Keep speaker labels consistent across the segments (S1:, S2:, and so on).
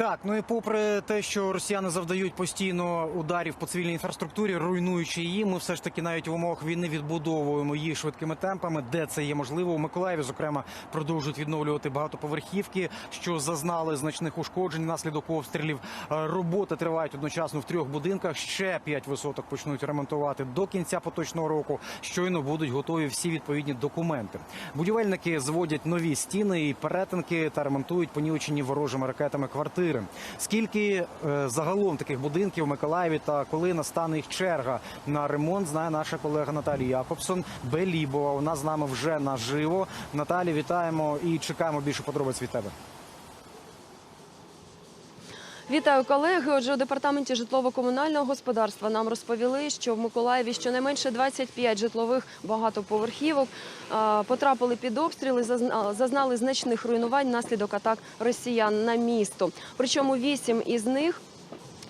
S1: Так, ну і попри те, що росіяни завдають постійно ударів по цивільній інфраструктурі, руйнуючи її, ми все ж таки навіть в умовах війни відбудовуємо її швидкими темпами, де це є можливо. У Миколаєві, зокрема, продовжують відновлювати багатоповерхівки, що зазнали значних ушкоджень внаслідок обстрілів. Е, Роботи тривають одночасно в трьох будинках. Ще п'ять висоток почнуть ремонтувати до кінця поточного року. Щойно будуть готові всі відповідні документи. Будівельники зводять нові стіни і перетинки та ремонтують понівечені ворожими ракетами квартири. Скільки е, загалом таких будинків в Миколаєві та коли настане їх черга на ремонт, знає наша колега Наталія Якобсон Белібова. Вона з нами вже наживо. Наталі, вітаємо і чекаємо більше подробиць від тебе.
S2: Вітаю колеги. Отже, у департаменті житлово-комунального господарства нам розповіли, що в Миколаєві щонайменше 25 житлових багатоповерхівок потрапили під обстріли, зазна- зазнали значних руйнувань наслідок атак росіян на місто. Причому вісім із них.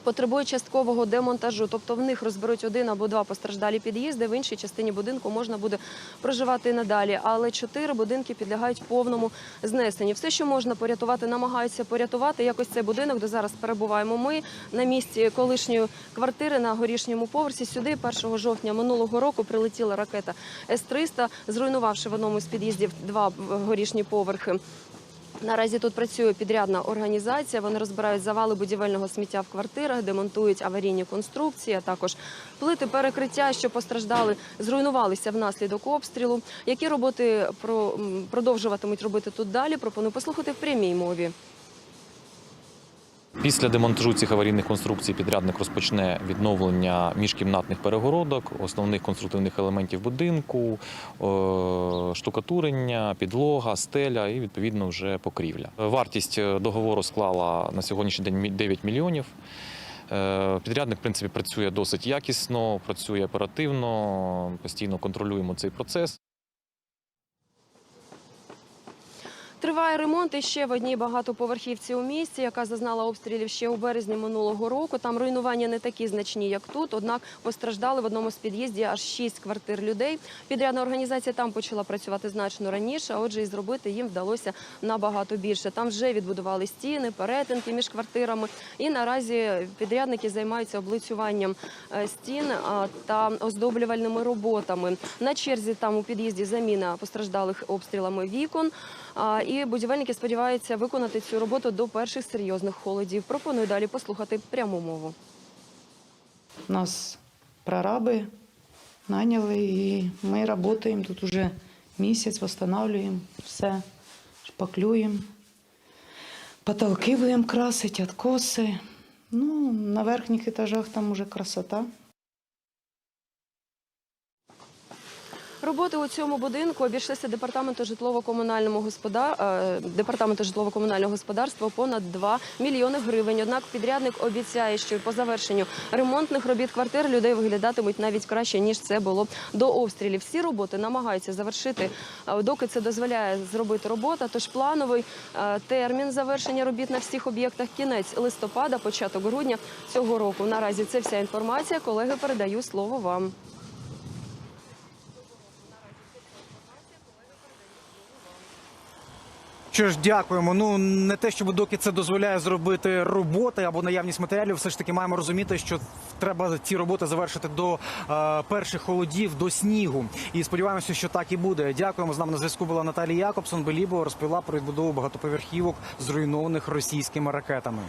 S2: Потребують часткового демонтажу, тобто в них розберуть один або два постраждалі під'їзди. В іншій частині будинку можна буде проживати надалі. Але чотири будинки підлягають повному знесенню. Все, що можна порятувати, намагаються порятувати. Якось цей будинок, де зараз перебуваємо. Ми на місці колишньої квартири на горішньому поверсі. Сюди 1 жовтня минулого року прилетіла ракета С-300, зруйнувавши в одному з під'їздів два горішні поверхи. Наразі тут працює підрядна організація. Вони розбирають завали будівельного сміття в квартирах, демонтують аварійні конструкції, а також плити перекриття, що постраждали, зруйнувалися внаслідок обстрілу. Які роботи про- продовжуватимуть робити тут далі? Пропоную послухати в прямій мові.
S3: Після демонтажу цих аварійних конструкцій підрядник розпочне відновлення міжкімнатних перегородок, основних конструктивних елементів будинку, е, штукатурення, підлога, стеля і відповідно вже покрівля. Вартість е, договору склала на сьогоднішній день мі- 9 мільйонів. Е, Підрядник, в принципі, працює досить якісно, працює оперативно, постійно контролюємо цей процес.
S2: Триває ремонт іще в одній багатоповерхівці у місті, яка зазнала обстрілів ще у березні минулого року. Там руйнування не такі значні, як тут. Однак постраждали в одному з під'їздів аж шість квартир людей. Підрядна організація там почала працювати значно раніше. Отже, і зробити їм вдалося набагато більше. Там вже відбудували стіни, перетинки між квартирами. І наразі підрядники займаються облицюванням е, стін та оздоблювальними роботами. На черзі там у під'їзді заміна постраждалих обстрілами вікон. І будівельники сподіваються виконати цю роботу до перших серйозних холодів. Пропоную далі послухати пряму мову.
S4: Нас прораби наняли, і ми працюємо тут уже місяць, встановлюємо все, шпаклюємо. Потолки будемо красити, откоси. Ну, на верхніх етажах там уже красота.
S2: Роботи у цьому будинку обійшлися департаменту житлово-комунального господар... е, департаменту житлово-комунального господарства понад 2 мільйони гривень. Однак підрядник обіцяє, що по завершенню ремонтних робіт квартир людей виглядатимуть навіть краще ніж це було до обстрілів. Всі роботи намагаються завершити, е, доки це дозволяє зробити робота. Тож плановий е, термін завершення робіт на всіх об'єктах кінець листопада, початок грудня цього року. Наразі це вся інформація. Колеги, передаю слово вам.
S1: Що ж, дякуємо. Ну не те, щоб доки це дозволяє зробити роботи або наявність матеріалів, все ж таки маємо розуміти, що треба ці роботи завершити до е, перших холодів, до снігу. І сподіваємося, що так і буде. Дякуємо. З нами на зв'язку була Наталія Якобсон. Белібо розповіла про відбудову багатоповерхівок, зруйнованих російськими ракетами.